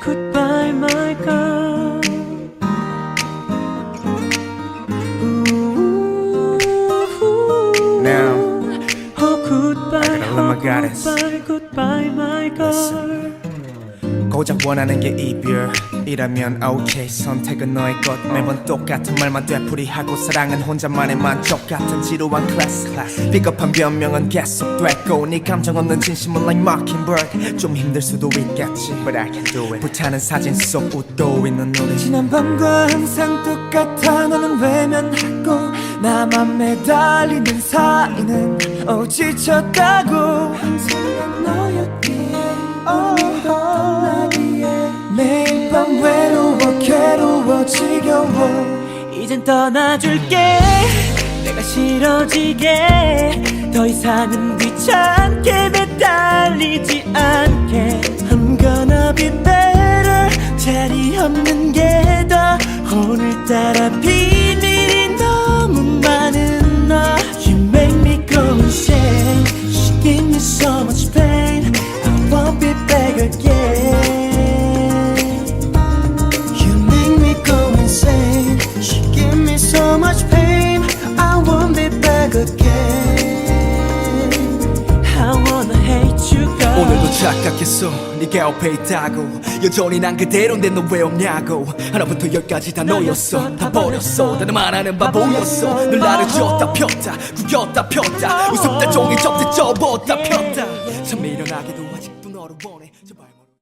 Goodbye my girl Now Oh goodbye, oh, goodbye, goodbye my 원하는 게 이별이라면 오케이 선택은 너의 것. 매번 똑같은 말만 되풀이하고 사랑은 혼자만의 만족 같은 지루한 클래스 비겁한 변명은 계속됐고 네 감정 없는 진심은 like mockingbird. 좀 힘들 수도 있겠지 But I can do it. 불타는 사진 속 웃고 있는 우리. 지난 밤과 항상 똑같아 너는 외면하고 나만 매달리는 사이는 어 지쳤다고 지겨워. 이젠 떠나줄게. 내가 싫어지게. 더 이상은 귀찮게 매달리지 않게. I'm gonna be better 자리 없는 게 더 오늘따라 비 so much pain. I won't be back again. I wanna hate you girl. 오늘도 착각했어. 네가 옆에 있다고. 여전히 난 그대로인데 너 왜 없냐고. 하나부터 열까지 다 너였어. 다 버렸어. 나는 말하는 바보였어. 늘 나를 쥐었다 폈다. 구겼다 폈다. 웃음다 종이 접듯 접었다 폈다. 참 미련하게도